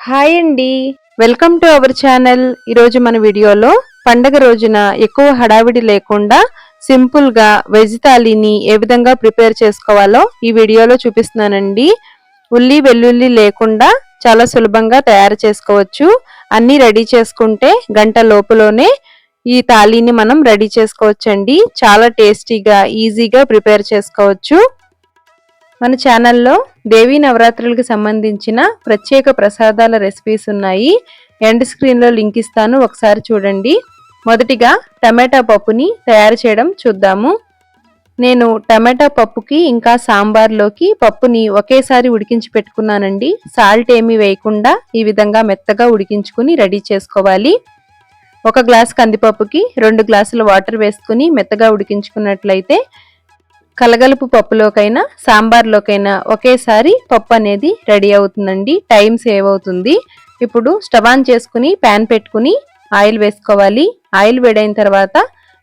Hi అండి. Welcome to our channel. ఈరోజు మన వీడియోలో పండగ రోజున ఎక్కువ హడావిడి లేకుండా సింపుల్గా వెజ్ థాలీని ఏ విధంగా ప్రిపేర్ చేసుకోవాలో ఈ వీడియోలో చూపిస్తున్నానండి. ఉల్లి వెల్లుల్లి లేకుండా చాలా సులభంగా తయారు చేసుకోవచ్చు. అన్నీ రెడీ చేసుకుంటే గంట లోపులోనే ఈ థాలీని మనం రెడీ చేసుకోవచ్చండి. చాలా టేస్టీగా ఈజీగా ప్రిపేర్ చేసుకోవచ్చు. మన ఛానల్లో దేవీ నవరాత్రులకు సంబంధించిన ప్రత్యేక ప్రసాదాల రెసిపీస్ ఉన్నాయి. ఎండ్ స్క్రీన్లో లింక్ ఇస్తాను ఒకసారి చూడండి. మొదటిగా టమాటా పప్పుని తయారు చేయడం చూద్దాము. నేను టమాటా పప్పుకి ఇంకా సాంబార్లోకి పప్పుని ఒకేసారి ఉడికించి పెట్టుకున్నానండి. సాల్ట్ ఏమీ వేయకుండా ఈ విధంగా మెత్తగా ఉడికించుకుని రెడీ చేసుకోవాలి. ఒక గ్లాస్ కందిపప్పుకి రెండు గ్లాసుల వాటర్ వేసుకుని మెత్తగా ఉడికించుకున్నట్లయితే కలగలుపు పప్పులోకైనా సాంబార్లోకైనా ఒకేసారి పప్పు అనేది రెడీ అవుతుందండి. టైం సేవ్ అవుతుంది. ఇప్పుడు స్టవ్ ఆన్ చేసుకుని ప్యాన్ పెట్టుకుని ఆయిల్ వేసుకోవాలి. ఆయిల్ వేడైన తర్వాత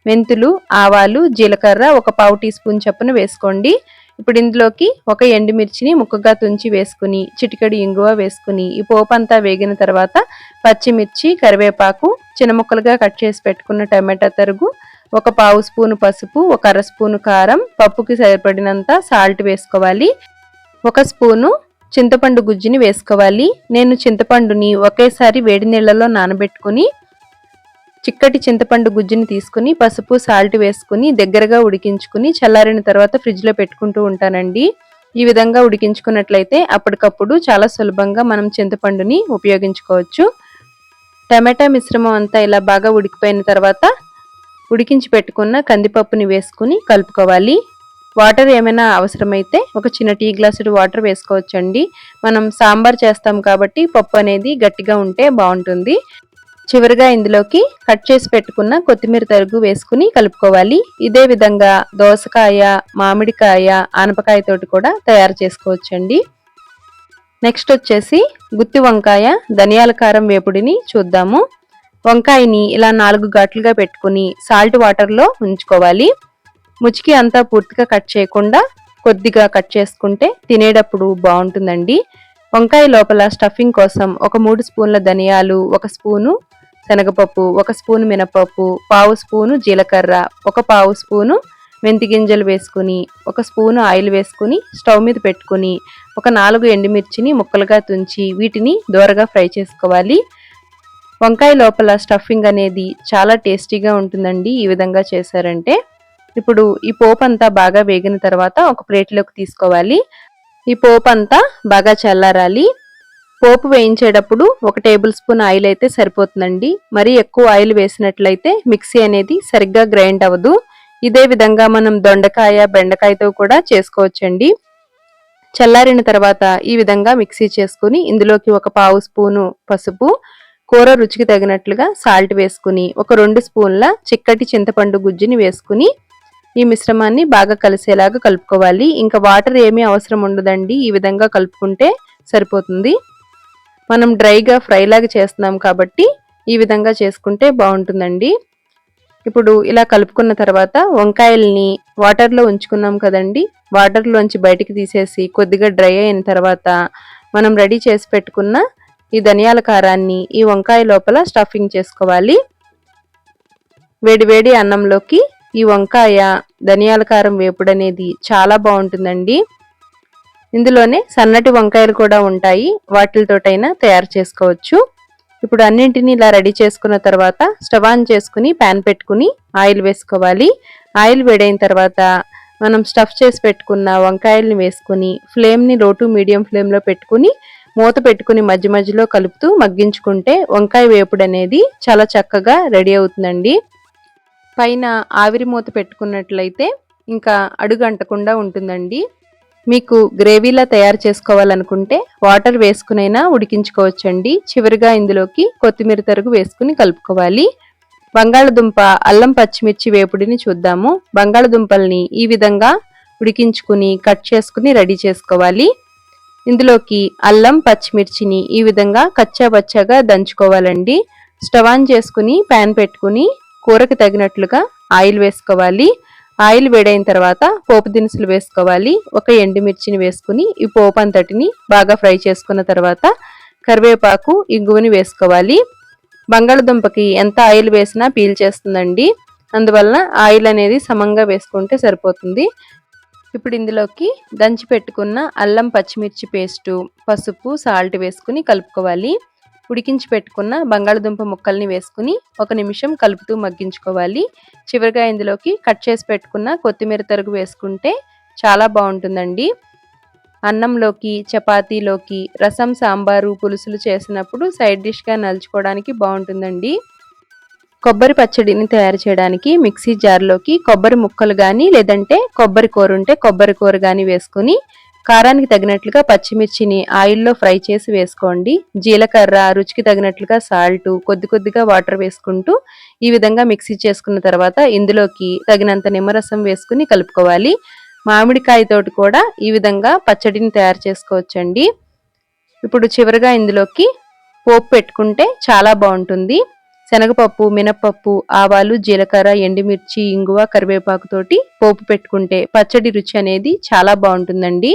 మెంతులు ఆవాలు జీలకర్ర ఒక పావు టీ స్పూన్ చప్పున వేసుకోండి. ఇప్పుడు ఇందులోకి ఒక ఎండుమిర్చిని ముక్కగా తుంచి వేసుకుని చిటికడి ఇంగువ వేసుకుని ఈ పోపు అంతా వేగిన తర్వాత పచ్చిమిర్చి కరివేపాకు చిన్న ముక్కలుగా కట్ చేసి పెట్టుకున్న టమాటా తరుగు ఒక పావు స్పూను పసుపు ఒక అర స్పూను కారం పప్పుకి సరిపడినంత సాల్ట్ వేసుకోవాలి. ఒక స్పూను చింతపండు గుజ్జుని వేసుకోవాలి. నేను చింతపండుని ఒకేసారి వేడి నీళ్ళలో నానబెట్టుకుని చిక్కటి చింతపండు గుజ్జుని తీసుకుని పసుపు సాల్ట్ వేసుకుని దగ్గరగా ఉడికించుకుని చల్లారిన తర్వాత ఫ్రిడ్జ్లో పెట్టుకుంటూ ఉంటానండి. ఈ విధంగా ఉడికించుకున్నట్లయితే అప్పటికప్పుడు చాలా సులభంగా మనం చింతపండుని ఉపయోగించుకోవచ్చు. టమాటా మిశ్రమం అంతా ఇలా బాగా ఉడికిపోయిన తర్వాత ఉడికించి పెట్టుకున్న కందిపప్పుని వేసుకుని కలుపుకోవాలి. వాటర్ ఏమైనా అవసరమైతే ఒక చిన్న టీ గ్లాసుడు వాటర్ వేసుకోవచ్చండి. మనం సాంబార్ చేస్తాం కాబట్టి పప్పు అనేది గట్టిగా ఉంటే బాగుంటుంది. చివరిగా ఇందులోకి కట్ చేసి పెట్టుకున్న కొత్తిమీర తరుగు వేసుకుని కలుపుకోవాలి. ఇదే విధంగా దోసకాయ మామిడికాయ ఆనపకాయతోటి కూడా తయారు చేసుకోవచ్చండి. నెక్స్ట్ వచ్చేసి గుత్తి వంకాయ ధనియాల కారం వేపుడిని చూద్దాము. వంకాయని ఇలా నాలుగు ఘాట్లుగా పెట్టుకుని సాల్ట్ వాటర్లో ఉంచుకోవాలి. ముచికి అంతా పూర్తిగా కట్ చేయకుండా కొద్దిగా కట్ చేసుకుంటే తినేటప్పుడు బాగుంటుందండి. వంకాయ లోపల స్టఫింగ్ కోసం ఒక మూడు స్పూన్ల ధనియాలు ఒక స్పూను శనగపప్పు ఒక స్పూను మినపప్పు పావు స్పూను జీలకర్ర ఒక పావు స్పూను మెంతి గింజలు వేసుకుని ఒక స్పూను ఆయిల్ వేసుకుని స్టవ్ మీద పెట్టుకుని ఒక నాలుగు ఎండుమిర్చిని ముక్కలుగా తుంచి వీటిని దూరగా ఫ్రై చేసుకోవాలి. వంకాయ లోపల స్టఫింగ్ అనేది చాలా టేస్టీగా ఉంటుందండి. ఈ విధంగా చేశారంటే ఇప్పుడు ఈ పోపు అంతా బాగా వేగిన తర్వాత ఒక ప్లేట్లోకి తీసుకోవాలి. ఈ పోపు అంతా బాగా చల్లారాలి. పోపు వేయించేటప్పుడు ఒక టేబుల్ స్పూన్ ఆయిల్ అయితే సరిపోతుందండి. మరీ ఎక్కువ ఆయిల్ వేసినట్లయితే మిక్సీ అనేది సరిగ్గా గ్రైండ్ అవ్వదు. ఇదే విధంగా మనం దొండకాయ బెండకాయతో కూడా చేసుకోవచ్చండి. చల్లారిన తర్వాత ఈ విధంగా మిక్సీ చేసుకుని ఇందులోకి ఒక పావు స్పూను పసుపు కూర రుచికి తగినట్లుగా సాల్ట్ వేసుకుని ఒక రెండు స్పూన్ల చిక్కటి చింతపండు గుజ్జుని వేసుకుని ఈ మిశ్రమాన్ని బాగా కలిసేలాగా కలుపుకోవాలి. ఇంకా వాటర్ ఏమీ అవసరం ఉండదండి. ఈ విధంగా కలుపుకుంటే సరిపోతుంది. మనం డ్రైగా ఫ్రైలాగా చేస్తున్నాం కాబట్టి ఈ విధంగా చేసుకుంటే బాగుంటుందండి. ఇప్పుడు ఇలా కలుపుకున్న తర్వాత వంకాయల్ని వాటర్లో ఉంచుకున్నాం కదండి. వాటర్లోంచి బయటికి తీసేసి కొద్దిగా డ్రై అయిన తర్వాత మనం రెడీ చేసి పెట్టుకున్న ఈ ధనియాల కారాన్ని ఈ వంకాయ లోపల స్టఫింగ్ చేసుకోవాలి. వేడివేడి అన్నంలోకి ఈ వంకాయ ధనియాల కారం వేపుడు అనేది చాలా బాగుంటుందండి. ఇందులోనే సన్నటి వంకాయలు కూడా ఉంటాయి. వాటితోటైనా తయారు చేసుకోవచ్చు. ఇప్పుడు అన్నింటినీ ఇలా రెడీ చేసుకున్న తర్వాత స్టవ్ ఆన్ చేసుకుని ప్యాన్ పెట్టుకుని ఆయిల్ వేసుకోవాలి. ఆయిల్ వేడైన తర్వాత మనం స్టఫ్ చేసి పెట్టుకున్న వంకాయల్ని వేసుకుని ఫ్లేమ్ని లో టు మీడియం ఫ్లేమ్లో పెట్టుకుని మూత పెట్టుకుని మధ్య మధ్యలో కలుపుతూ మగ్గించుకుంటే వంకాయ వేపుడు అనేది చాలా చక్కగా రెడీ అవుతుందండి. పైన ఆవిరి మూత పెట్టుకున్నట్లయితే ఇంకా అడుగు అంటకుండా ఉంటుందండి. మీకు గ్రేవీలా తయారు చేసుకోవాలనుకుంటే వాటర్ వేసుకునైనా ఉడికించుకోవచ్చండి. చివరిగా ఇందులోకి కొత్తిమీర తరుగు వేసుకుని కలుపుకోవాలి. బంగాళదుంప అల్లం పచ్చిమిర్చి వేపుడిని చూద్దాము. బంగాళదుంపల్ని ఈ విధంగా ఉడికించుకుని కట్ చేసుకుని రెడీ చేసుకోవాలి. ఇందులోకి అల్లం పచ్చిమిర్చిని ఈ విధంగా కచ్చాబచ్చాగా దంచుకోవాలండి. స్టవ్ ఆన్ చేసుకుని ప్యాన్ పెట్టుకుని కూరకు తగినట్లుగా ఆయిల్ వేసుకోవాలి. ఆయిల్ వేడైన తర్వాత పోపు దినుసులు వేసుకోవాలి. ఒక ఎండుమిర్చిని వేసుకుని ఈ పోపు అంతటిని బాగా ఫ్రై చేసుకున్న తర్వాత కరివేపాకు ఇంగువని వేసుకోవాలి. బంగాళదుంపకి ఎంత ఆయిల్ వేసినా పీల్ చేస్తుందండి. అందువల్ల ఆయిల్ అనేది సమంగా వేసుకుంటే సరిపోతుంది. ఇప్పుడు ఇందులోకి దంచి పెట్టుకున్న అల్లం పచ్చిమిర్చి పేస్టు పసుపు సాల్ట్ వేసుకుని కలుపుకోవాలి. ఉడికించి పెట్టుకున్న బంగాళదుంప ముక్కల్ని వేసుకుని ఒక నిమిషం కలుపుతూ మగ్గించుకోవాలి. చివరిగా ఇందులోకి కట్ చేసి పెట్టుకున్న కొత్తిమీర తరుగు వేసుకుంటే చాలా బాగుంటుందండి. అన్నంలోకి చపాతీలోకి రసం సాంబారు పులుసులు చేసినప్పుడు సైడ్ డిష్గా నలుచుకోవడానికి బాగుంటుందండి. కొబ్బరి పచ్చడిని తయారు చేయడానికి మిక్సీ జార్లోకి కొబ్బరి ముక్కలు కానీ లేదంటే కొబ్బరి కూర ఉంటే కొబ్బరి కూర కానీ వేసుకుని కారానికి తగినట్లుగా పచ్చిమిర్చిని ఆయిల్లో ఫ్రై చేసి వేసుకోండి. జీలకర్ర రుచికి తగినట్లుగా సాల్ట్ కొద్ది కొద్దిగా వాటర్ వేసుకుంటూ ఈ విధంగా మిక్సీ చేసుకున్న తర్వాత ఇందులోకి తగినంత నిమ్మరసం వేసుకుని కలుపుకోవాలి. మామిడికాయతోటి కూడా ఈ విధంగా పచ్చడిని తయారు చేసుకోవచ్చండి. ఇప్పుడు చివరిగా ఇందులోకి పోపు పెట్టుకుంటే చాలా బాగుంటుంది. శనగపప్పు మినప్పప్పు ఆవాలు జీలకర్ర ఎండుమిర్చి ఇంగువ కరివేపాకుతోటి పోపు పెట్టుకుంటే పచ్చడి రుచి అనేది చాలా బాగుంటుందండి.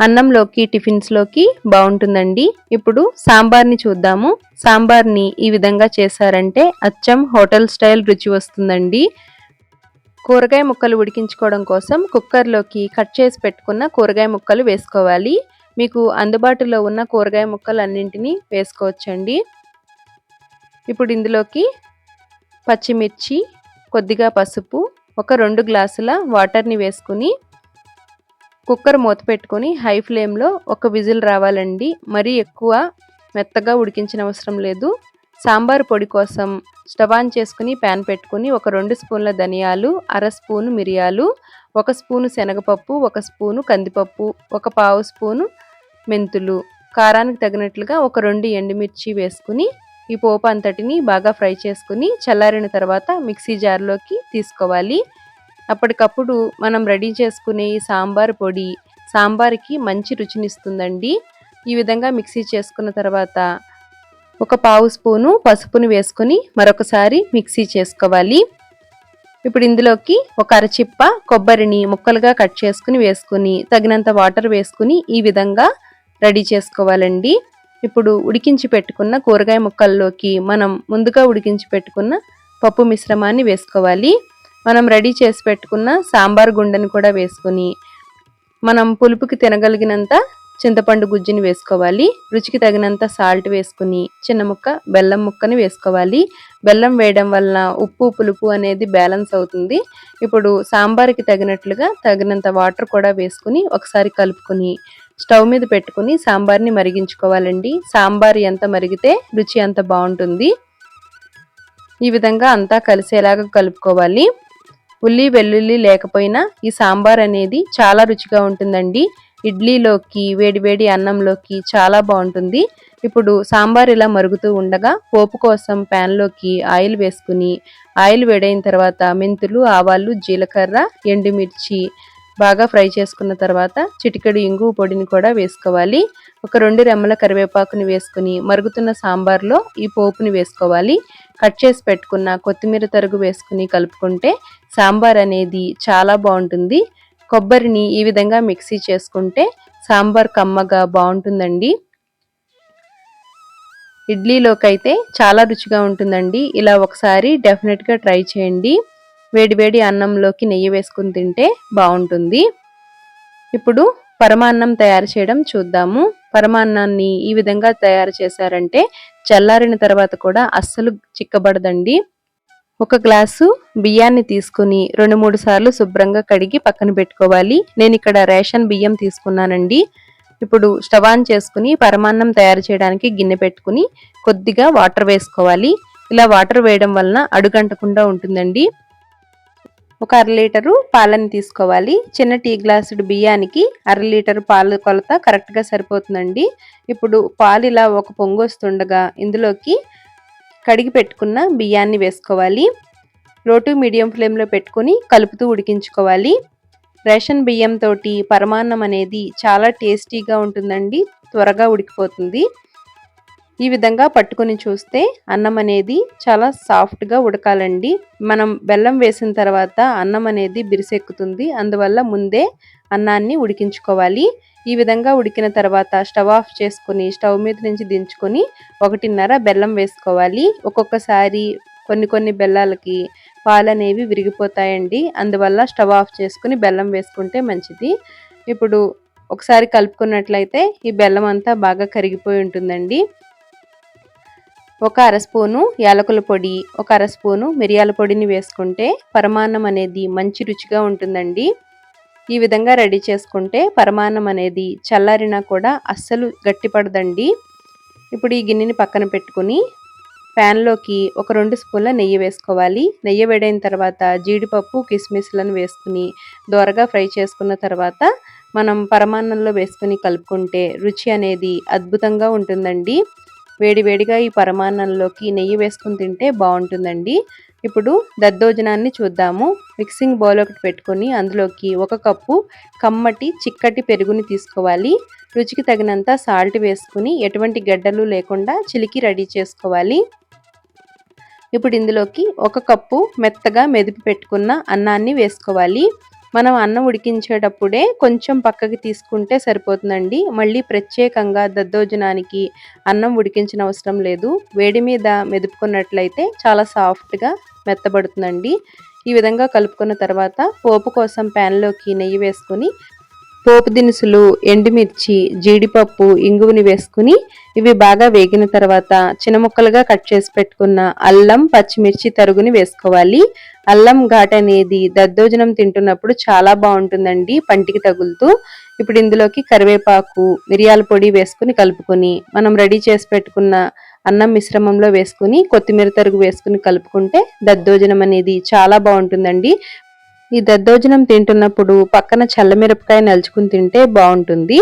అన్నంలోకి టిఫిన్స్లోకి బాగుంటుందండి. ఇప్పుడు సాంబార్ని చూద్దాము. సాంబార్ని ఈ విధంగా చేశారంటే అచ్చం హోటల్ స్టైల్ రుచి వస్తుందండి. కూరగాయ ముక్కలు ఉడికించుకోవడం కోసం కుక్కర్లోకి కట్ చేసి పెట్టుకున్న కూరగాయ ముక్కలు వేసుకోవాలి. మీకు అందుబాటులో ఉన్న కూరగాయ ముక్కలు అన్నింటినీ వేసుకోవచ్చండి. ఇప్పుడు ఇందులోకి పచ్చిమిర్చి కొద్దిగా పసుపు ఒక రెండు గ్లాసుల వాటర్ని వేసుకుని కుక్కర్ మూత పెట్టుకొని హై ఫ్లేమ్లో ఒక విజిల్ రావాలండి. మరీ ఎక్కువ మెత్తగా ఉడికించిన అవసరం లేదు. సాంబార్ పొడి కోసం స్టవ్ ఆన్ చేసుకుని ప్యాన్ పెట్టుకుని ఒక రెండు స్పూన్ల ధనియాలు అర స్పూను మిరియాలు ఒక స్పూను శనగపప్పు ఒక స్పూను కందిపప్పు ఒక పావు స్పూను మెంతులు. కారానికి తగినట్లుగా ఒక రెండు ఎండుమిర్చి వేసుకుని ఈ పోపు అంతటిని బాగా ఫ్రై చేసుకుని చల్లారిన తర్వాత మిక్సీ జార్లోకి తీసుకోవాలి. అప్పటికప్పుడు మనం రెడీ చేసుకునే ఈ సాంబార్ పొడి సాంబార్కి మంచి రుచినిస్తుందండి. ఈ విధంగా మిక్సీ చేసుకున్న తర్వాత ఒక పావు స్పూను పసుపుని వేసుకుని మరొకసారి మిక్సీ చేసుకోవాలి. ఇప్పుడు ఇందులోకి ఒక అరచిప్ప కొబ్బరిని ముక్కలుగా కట్ చేసుకుని వేసుకుని తగినంత వాటర్ వేసుకుని ఈ విధంగా రెడీ చేసుకోవాలండి. ఇప్పుడు ఉడికించి పెట్టుకున్న కూరగాయ ముక్కల్లోకి మనం ముందుగా ఉడికించి పెట్టుకున్న పప్పు మిశ్రమాన్ని వేసుకోవాలి. మనం రెడీ చేసి పెట్టుకున్న సాంబార్ గుండెని కూడా వేసుకొని మనం పులుపుకి తినగలిగినంత చింతపండు గుజ్జుని వేసుకోవాలి. రుచికి తగినంత సాల్ట్ వేసుకుని చిన్న ముక్క బెల్లం ముక్కని వేసుకోవాలి. బెల్లం వేయడం వలన ఉప్పు పులుపు అనేది బ్యాలెన్స్ అవుతుంది. ఇప్పుడు సాంబార్కి తగినట్లుగా తగినంత వాటర్ కూడా వేసుకుని ఒకసారి కలుపుకొని స్టవ్ మీద పెట్టుకుని సాంబార్ని మరిగించుకోవాలండి. సాంబార్ ఎంత మరిగితే రుచి అంత బాగుంటుంది. ఈ విధంగా అంతా కలిసేలాగా కలుపుకోవాలి. ఉల్లి వెల్లుల్లి లేకపోయినా ఈ సాంబార్ అనేది చాలా రుచిగా ఉంటుందండి. ఇడ్లీలోకి వేడివేడి అన్నంలోకి చాలా బాగుంటుంది. ఇప్పుడు సాంబార్ ఇలా మరుగుతూ ఉండగా పోపు కోసం ప్యాన్లోకి ఆయిల్ వేసుకుని ఆయిల్ వేడైన తర్వాత మెంతులు ఆవాలు జీలకర్ర ఎండుమిర్చి బాగా ఫ్రై చేసుకున్న తర్వాత చిటికెడు ఇంగు పొడిని కూడా వేసుకోవాలి. ఒక రెండు రెమ్మల కరివేపాకుని వేసుకుని మరుగుతున్న సాంబార్లో ఈ పోపుని వేసుకోవాలి. కట్ చేసి పెట్టుకున్న కొత్తిమీర తరుగు వేసుకుని కలుపుకుంటే సాంబార్ అనేది చాలా బాగుంటుంది. కొబ్బరిని ఈ విధంగా మిక్సీ చేసుకుంటే సాంబార్ కమ్మగా బాగుంటుందండి. ఇడ్లీలోకైతే చాలా రుచిగా ఉంటుందండి. ఇలా ఒకసారి డెఫినెట్గా ట్రై చేయండి. వేడివేడి అన్నంలోకి నెయ్యి వేసుకుని తింటే బాగుంటుంది. ఇప్పుడు పరమాన్నం తయారు చేయడం చూద్దాము. పరమాన్నాన్ని ఈ విధంగా తయారు చేశారంటే చల్లారిన తర్వాత కూడా అస్సలు చిక్కబడదండి. ఒక గ్లాసు బియ్యాన్ని తీసుకుని రెండు మూడు సార్లు శుభ్రంగా కడిగి పక్కన పెట్టుకోవాలి. నేను ఇక్కడ రేషన్ బియ్యం తీసుకున్నానండి. ఇప్పుడు స్టవ్ ఆన్ చేసుకుని పరమాన్నం తయారు చేయడానికి గిన్నె పెట్టుకుని కొద్దిగా వాటర్ వేసుకోవాలి. ఇలా వాటర్ వేయడం వలన అడుగంటకుండా ఉంటుందండి. ఒక అర లీటరు పాలని తీసుకోవాలి. చిన్న టీ గ్లాసుడు బియ్యానికి అర లీటర్ పాల కొలత కరెక్ట్గా సరిపోతుందండి. ఇప్పుడు పాలు ఇలా ఒక పొంగు వస్తుండగా ఇందులోకి కడిగి పెట్టుకున్న బియ్యాన్ని వేసుకోవాలి. లో టు మీడియం ఫ్లేమ్లో పెట్టుకుని కలుపుతూ ఉడికించుకోవాలి. రేషన్ బియ్యంతో పరమాన్నం అనేది చాలా టేస్టీగా ఉంటుందండి. త్వరగా ఉడికిపోతుంది. ఈ విధంగా పట్టుకుని చూస్తే అన్నం అనేది చాలా సాఫ్ట్గా ఉడకాలండి. మనం బెల్లం వేసిన తర్వాత అన్నం అనేది బిరిసెక్కుతుంది. అందువల్ల ముందే అన్నాన్ని ఉడికించుకోవాలి. ఈ విధంగా ఉడికిన తర్వాత స్టవ్ ఆఫ్ చేసుకుని స్టవ్ మీద నుంచి దించుకొని ఒకటిన్నర బెల్లం వేసుకోవాలి. ఒక్కొక్కసారి కొన్ని కొన్ని బెల్లాలకి పాలు అనేవి విరిగిపోతాయండి. అందువల్ల స్టవ్ ఆఫ్ చేసుకుని బెల్లం వేసుకుంటే మంచిది. ఇప్పుడు ఒకసారి కలుపుకున్నట్లయితే ఈ బెల్లం అంతా బాగా కరిగిపోయి ఉంటుందండి. ఒక అర స్పూను యాలకుల పొడి ఒక అర స్పూను మిరియాల పొడిని వేసుకుంటే పరమాన్నం అనేది మంచి రుచిగా ఉంటుందండి. ఈ విధంగా రెడీ చేసుకుంటే పరమాన్నం అనేది చల్లారినా కూడా అస్సలు గట్టిపడదండి. ఇప్పుడు ఈ గిన్నెని పక్కన పెట్టుకుని ప్యాన్లోకి ఒక రెండు స్పూన్ల నెయ్యి వేసుకోవాలి. నెయ్యి వేడైన తర్వాత జీడిపప్పు కిస్మిస్లను వేసుకుని దోరగా ఫ్రై చేసుకున్న తర్వాత మనం పరమాన్నంలో వేసుకుని కలుపుకుంటే రుచి అనేది అద్భుతంగా ఉంటుందండి. వేడివేడిగా ఈ పరమాన్నంలోకి నెయ్యి వేసుకుని తింటే బాగుంటుందండి. ఇప్పుడు దద్దోజనాన్ని చూద్దాము. మిక్సింగ్ బౌల్ ఒకటి పెట్టుకొని అందులోకి ఒక కప్పు కమ్మటి చిక్కటి పెరుగుని తీసుకోవాలి. రుచికి తగినంత సాల్ట్ వేసుకుని ఎటువంటి గడ్డలు లేకుండా చిలికి రెడీ చేసుకోవాలి. ఇప్పుడు ఇందులోకి ఒక కప్పు మెత్తగా మెదిపి పెట్టుకున్న అన్నాన్ని వేసుకోవాలి. మనం అన్నం ఉడికించేటప్పుడే కొంచెం పక్కకి తీసుకుంటే సరిపోతుందండి. మళ్ళీ ప్రత్యేకంగా దద్దోజనానికి అన్నం ఉడికించిన అవసరం లేదు. వేడి మీద మెదుపుకున్నట్లయితే చాలా సాఫ్ట్గా మెత్తబడుతుందండి. ఈ విధంగా కలుపుకున్న తర్వాత పోపు కోసం ప్యాన్లోకి నెయ్యి వేసుకొని పోపు దినుసులు ఎండుమిర్చి జీడిపప్పు ఇంగువని వేసుకుని ఇవి బాగా వేగిన తర్వాత చిన్న ముక్కలుగా కట్ చేసి పెట్టుకున్న అల్లం పచ్చిమిర్చి తరుగుని వేసుకోవాలి. అల్లం ఘాట్ అనేది దద్దోజనం తింటున్నప్పుడు చాలా బాగుంటుందండి పంటికి తగులుతూ. ఇప్పుడు ఇందులోకి కరివేపాకు మిరియాల పొడి వేసుకుని కలుపుకొని మనం రెడీ చేసి పెట్టుకున్న అన్నం మిశ్రమంలో వేసుకుని కొత్తిమీర తరుగు వేసుకుని కలుపుకుంటే దద్దోజనం అనేది చాలా బాగుంటుందండి. ఈ దద్దోజనం తింటున్నప్పుడు పక్కన చల్లమిరపకాయ నలుచుకుని తింటే బాగుంటుంది.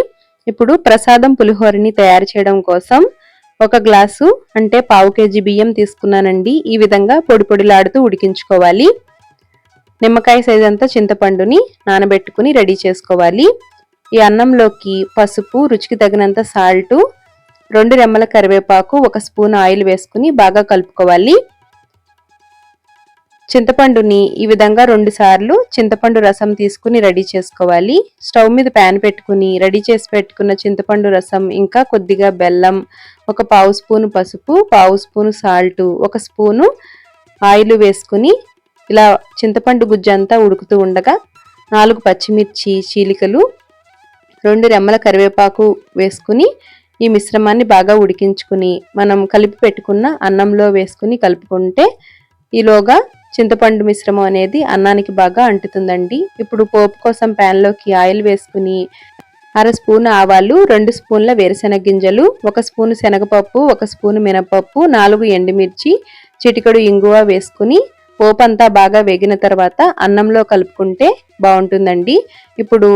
ఇప్పుడు ప్రసాదం పులిహోరని తయారు చేయడం కోసం ఒక గ్లాసు అంటే పావు కేజీ బియ్యం తీసుకున్నానండి. ఈ విధంగా పొడి పొడిలాడుతూ ఉడికించుకోవాలి. నిమ్మకాయ సైజ్ అంతా చింతపండుని నానబెట్టుకుని రెడీ చేసుకోవాలి. ఈ అన్నంలోకి పసుపు రుచికి తగినంత సాల్టు రెండు రెమ్మల కరివేపాకు ఒక స్పూన్ ఆయిల్ వేసుకుని బాగా కలుపుకోవాలి. చింతపండుని ఈ విధంగా రెండు సార్లు చింతపండు రసం తీసుకుని రెడీ చేసుకోవాలి. స్టవ్ మీద ప్యాన్ పెట్టుకుని రెడీ చేసి పెట్టుకున్న చింతపండు రసం ఇంకా కొద్దిగా బెల్లం ఒక పావు స్పూను పసుపు పావు స్పూను సాల్ట్ ఒక స్పూను ఆయిల్ వేసుకుని ఇలా చింతపండు గుజ్జంతా ఉడుకుతూ ఉండగా నాలుగు పచ్చిమిర్చి చీలికలు రెండు రెమ్మల కరివేపాకు వేసుకుని ఈ మిశ్రమాన్ని బాగా ఉడికించుకుని మనం కలిపి పెట్టుకున్న అన్నంలో వేసుకుని కలుపుకుంటే ఈలోగా చింతపండు మిశ్రమం అనేది అన్నానికి బాగా అంటుతుందండి. ఇప్పుడు పోపు కోసం ప్యాన్లోకి ఆయిల్ వేసుకుని అర స్పూన్ ఆవాలు రెండు స్పూన్ల వేరుశెనగ గింజలు ఒక స్పూన్ శనగపప్పు ఒక స్పూన్ మినపప్పు నాలుగు ఎండుమిర్చి చిటికడు ఇంగువ వేసుకుని పోపు అంతా బాగా వేగిన తర్వాత అన్నంలో కలుపుకుంటే బాగుంటుందండి. ఇప్పుడు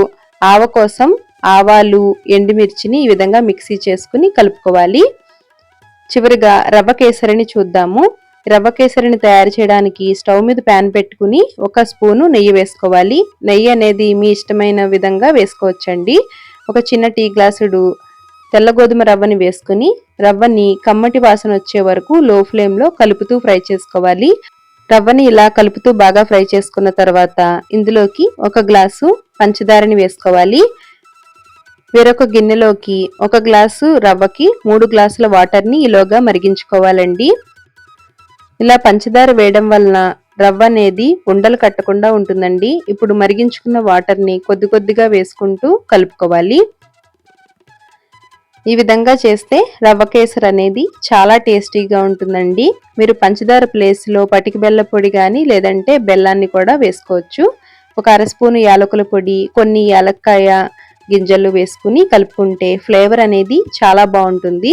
ఆవ కోసం ఆవాలు ఎండుమిర్చిని ఈ విధంగా మిక్సీ చేసుకుని కలుపుకోవాలి. చివరిగా రవ్వ కేసరిని చూద్దాము. రవ్వ కేసరిని తయారు చేయడానికి స్టవ్ మీద ప్యాన్ పెట్టుకుని ఒక స్పూను నెయ్యి వేసుకోవాలి. నెయ్యి అనేది మీ ఇష్టమైన విధంగా వేసుకోవచ్చండి. ఒక చిన్న టీ గ్లాసుడు తెల్ల గోధుమ రవ్వని వేసుకుని రవ్వని కమ్మటి వాసన వచ్చే వరకు లో ఫ్లేమ్లో కలుపుతూ ఫ్రై చేసుకోవాలి. రవ్వని ఇలా కలుపుతూ బాగా ఫ్రై చేసుకున్న తర్వాత ఇందులోకి ఒక గ్లాసు పంచదారని వేసుకోవాలి. వేరొక గిన్నెలోకి ఒక గ్లాసు రవ్వకి మూడు గ్లాసుల వాటర్ని ఈలోగా మరిగించుకోవాలండి. ఇలా పంచదార వేయడం వలన రవ్వ అనేది ఉండలు కట్టకుండా ఉంటుందండి. ఇప్పుడు మరిగించుకున్న వాటర్ని కొద్ది కొద్దిగా వేసుకుంటూ కలుపుకోవాలి. ఈ విధంగా చేస్తే రవ్వ కేసర్ అనేది చాలా టేస్టీగా ఉంటుందండి. మీరు పంచదార ప్లేస్లో పటికి బెల్ల పొడి కానీ లేదంటే బెల్లాన్ని కూడా వేసుకోవచ్చు. ఒక అర స్పూను యాలకుల పొడి కొన్ని యాలక్కాయ గింజలు వేసుకుని కలుపుకుంటే ఫ్లేవర్ అనేది చాలా బాగుంటుంది.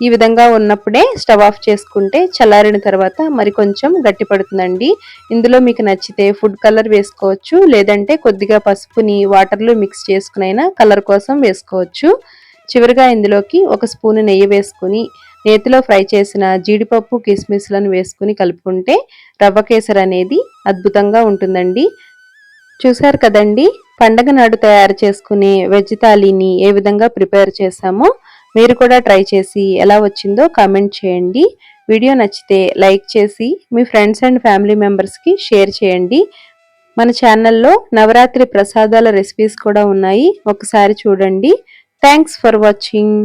ఈ విధంగా ఉన్నప్పుడే స్టవ్ ఆఫ్ చేసుకుంటే చల్లారిన తర్వాత మరి కొంచెం గట్టి పడుతుందండి. ఇందులో మీకు నచ్చితే ఫుడ్ కలర్ వేసుకోవచ్చు లేదంటే కొద్దిగా పసుపుని వాటర్లో మిక్స్ చేసుకునైనా కలర్ కోసం వేసుకోవచ్చు. చివరిగా ఇందులోకి ఒక స్పూన్ నెయ్యి వేసుకుని నేతిలో ఫ్రై చేసిన జీడిపప్పు కిస్మిస్లను వేసుకుని కలుపుకుంటే రవ్వ కేసర్ అనేది అద్భుతంగా ఉంటుందండి. చూశారు కదండి? పండగ నాడు తయారు చేసుకునే వెజ్ థాలీని ఏ విధంగా ప్రిపేర్ చేసామో మీరు కూడా ట్రై చేసి ఎలా వచ్చిందో కామెంట్ చేయండి. వీడియో నచ్చితే లైక్ చేసి మీ ఫ్రెండ్స్ అండ్ ఫ్యామిలీ మెంబర్స్కి షేర్ చేయండి. మన ఛానల్లో నవరాత్రి ప్రసాదాల రెసిపీస్ కూడా ఉన్నాయి. ఒకసారి చూడండి. Thanks for watching